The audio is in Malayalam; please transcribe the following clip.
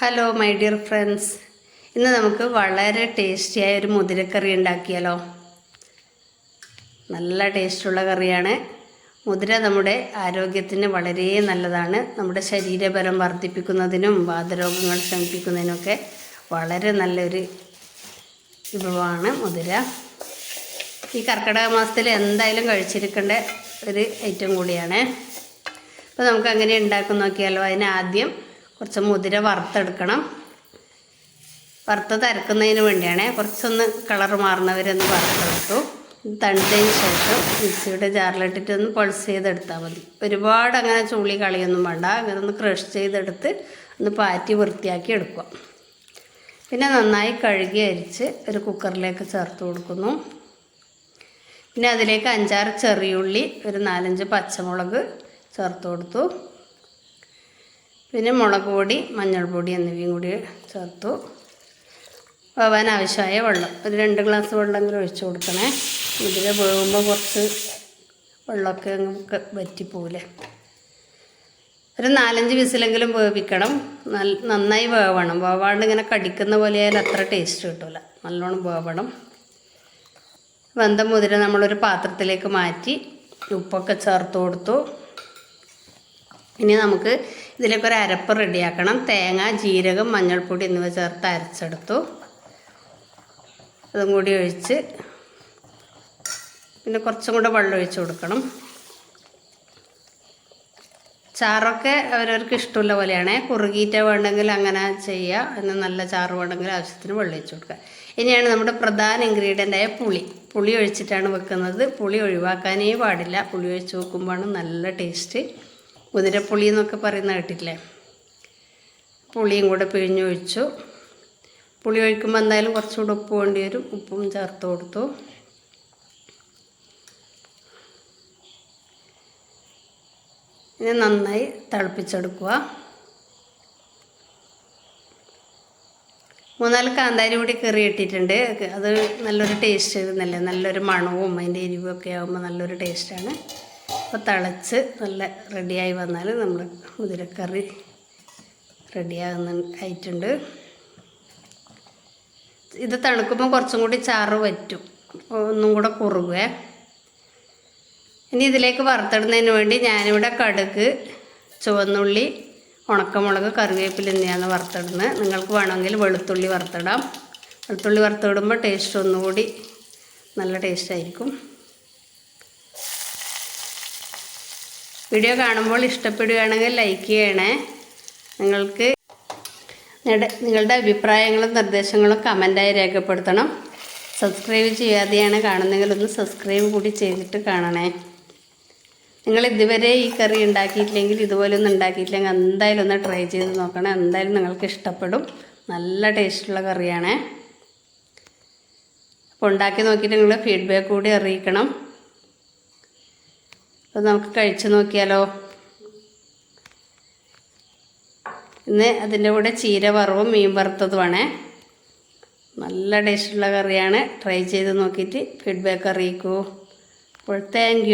ഹലോ മൈ ഡിയർ ഫ്രണ്ട്സ് ഇന്ന് നമുക്ക് വളരെ ടേസ്റ്റിയായ ഒരു മുതിരക്കറി ഉണ്ടാക്കിയാലോ? നല്ല ടേസ്റ്റുള്ള കറിയാണ്. മുതിര നമ്മുടെ ആരോഗ്യത്തിന് വളരെ നല്ലതാണ്. നമ്മുടെ ശരീരബലം വർദ്ധിപ്പിക്കുന്നതിനും വാതരോഗങ്ങൾ ശമിപ്പിക്കുന്നതിനൊക്കെ വളരെ നല്ലൊരു വിഭവമാണ് മുതിര. ഈ കർക്കിടക മാസത്തിൽ എന്തായാലും കഴിച്ചിരിക്കേണ്ട ഒരു ഐറ്റം കൂടിയാണ്. അപ്പോൾ നമുക്ക് അങ്ങനെ ഉണ്ടാക്കും നോക്കിയാലോ അതിന് ആദ്യം കുറച്ച് മുതിര വറുത്തെടുക്കണം. വറുത്ത് തരക്കുന്നതിന് വേണ്ടിയാണ് കുറച്ചൊന്ന് കളർ മാറുന്നവരൊന്ന് വറുത്തെടുത്തു. തണുത്തതിന് ശേഷം മിക്സിയുടെ ജാറിലിട്ടിട്ട് ഒന്ന് പൾസ് ചെയ്തെടുത്താൽ മതി. ഒരുപാട് അങ്ങനെ ചുള്ളി കളിയൊന്നും വേണ്ട. അങ്ങനെ ഒന്ന് ക്രഷ് ചെയ്തെടുത്ത് ഒന്ന് പാറ്റി വൃത്തിയാക്കി എടുക്കുക. പിന്നെ നന്നായി കഴുകി അരിച്ച് ഒരു കുക്കറിലേക്ക് ചേർത്ത് കൊടുക്കുന്നു. പിന്നെ അതിലേക്ക് അഞ്ചാറ് ചെറിയുള്ളി ഒരു നാലഞ്ച് പച്ചമുളക് ചേർത്ത് കൊടുത്തു. പിന്നെ മുളക് പൊടി മഞ്ഞൾപ്പൊടി എന്നിവയും കൂടി ചേർത്തു. വേവാൻ ആവശ്യമായ വെള്ളം. ഒരു രണ്ട് ഗ്ലാസ് വെള്ളമെങ്കിലും ഒഴിച്ചു കൊടുക്കണേ. ഇതിൽ വേകുമ്പോൾ കുറച്ച് വെള്ളമൊക്കെ നമുക്ക് വറ്റിപ്പോവില്ലേ ഒരു നാലഞ്ച് വിസിലെങ്കിലും വേവിക്കണം. നന്നായി വേവണം. വേവാണ്ട് ഇങ്ങനെ കടിക്കുന്ന പോലെ ആയാലും അത്ര ടേസ്റ്റ് കിട്ടില്ല നല്ലോണം വേവണം. വെന്ത മുതിര നമ്മളൊരു പാത്രത്തിലേക്ക് മാറ്റി ഉപ്പൊക്കെ ചേർത്ത് കൊടുത്തു. ഇനി നമുക്ക് ഇതിലേക്ക് ഒരു അരപ്പ് റെഡിയാക്കണം. തേങ്ങ ജീരകം മഞ്ഞൾപ്പൊടി എന്നിവ ചേർത്ത് അരച്ചെടുത്തു. അതും കൂടി ഒഴിച്ച് പിന്നെ കുറച്ചും കൂടെ വെള്ളം ഒഴിച്ച് കൊടുക്കണം. ചാറൊക്കെ അവരവർക്ക് ഇഷ്ടമുള്ള പോലെയാണ്. കുറുകീറ്റ വേണ്ടെങ്കിൽ അങ്ങനെ ചെയ്യുക എന്ന് നല്ല ചാറ് വേണമെങ്കിൽ ആവശ്യത്തിന് വെള്ളം ഒഴിച്ച് കൊടുക്കുക. ഇനിയാണ് നമ്മുടെ പ്രധാന ഇൻഗ്രീഡിയന്റായ പുളി. പുളി ഒഴിച്ചിട്ടാണ് വെക്കുന്നത്. പുളി ഒഴിവാക്കാനേ പാടില്ല. പുളി ഒഴിച്ച് വെക്കുമ്പോഴാണ് നല്ല ടേസ്റ്റ് കുതിരപ്പുളി എന്നൊക്കെ പറയുന്ന കേട്ടില്ലേ പുളിയും കൂടെ പിഴിഞ്ഞൊഴിച്ചു. പുളി ഒഴിക്കുമ്പോൾ എന്തായാലും കുറച്ചുകൂടെ ഉപ്പ് വേണ്ടി വരും. ഉപ്പും ചേർത്ത് കൊടുത്തു. ഇനി നന്നായി തിളപ്പിച്ചെടുക്കുക. മൂന്നാൽ കാന്താരി കൂടി കറി ഇട്ടിട്ടുണ്ട്. അത് നല്ലൊരു ടേസ്റ്റ് വരുന്നല്ലേ നല്ലൊരു മണവും അതിന്റെ എരിവും ഒക്കെ ആകുമ്പോൾ നല്ലൊരു ടേസ്റ്റാണ് അപ്പോൾ തിളച്ച് നല്ല റെഡിയായി വന്നാൽ നമ്മൾ മുതിരക്കറി റെഡിയാകുന്ന ആയിട്ടുണ്ട്. ഇത് തണുക്കുമ്പോൾ കുറച്ചും കൂടി ചാറ് വറ്റും. ഒന്നും കൂടെ കുറുകുവേ ഇനി ഇതിലേക്ക് വറുത്തിടുന്നതിന് വേണ്ടി ഞാനിവിടെ കടുക് ചുവന്നുള്ളി ഉണക്കമുളക് കറിവേപ്പില എന്നിവയാണ് വറുത്തിടുന്നത്. നിങ്ങൾക്ക് വേണമെങ്കിൽ വെളുത്തുള്ളി വറുത്തിടാം. വെളുത്തുള്ളി വറുത്തിടുമ്പോൾ ടേസ്റ്റ് ഒന്നുകൂടി നല്ല ടേസ്റ്റ് ആയിരിക്കും. വീഡിയോ കാണുമ്പോൾ ഇഷ്ടപ്പെടുകയാണെങ്കിൽ ലൈക്ക് ചെയ്യണേ. നിങ്ങൾക്ക് നിങ്ങളുടെ അഭിപ്രായങ്ങളും നിർദ്ദേശങ്ങളും കമന്റായി രേഖപ്പെടുത്തണം. സബ്സ്ക്രൈബ് ചെയ്യാതെയാണ് കാണുന്നതെങ്കിൽ ഒന്ന് സബ്സ്ക്രൈബ് കൂടി ചെയ്തിട്ട് കാണണേ. നിങ്ങൾ ഇതുവരെ ഈ കറി ഉണ്ടാക്കിയിട്ടില്ലെങ്കിൽ ഇതുപോലെ ഒന്നും ഉണ്ടാക്കിയിട്ടില്ലെങ്കിൽ എന്തായാലും ഒന്ന് ട്രൈ ചെയ്ത് നോക്കണേ. എന്തായാലും നിങ്ങൾക്ക് ഇഷ്ടപ്പെടും. നല്ല ടേസ്റ്റുള്ള കറിയാണേ. അപ്പോൾ ഉണ്ടാക്കി നോക്കിയിട്ട് നിങ്ങൾ ഫീഡ്ബാക്ക് കൂടി അറിയിക്കണം. അപ്പോൾ നമുക്ക് കഴിച്ചു നോക്കിയാലോ? ഇന്ന് അതിന്റെ കൂടെ ചീര വറവും മീൻ വറുത്തതുമാണേ. നല്ല ടേസ്റ്റുള്ള കറിയാണ്. ട്രൈ ചെയ്ത് നോക്കിയിട്ട് ഫീഡ്ബാക്ക് അറിയിക്കൂ. അപ്പോൾ താങ്ക്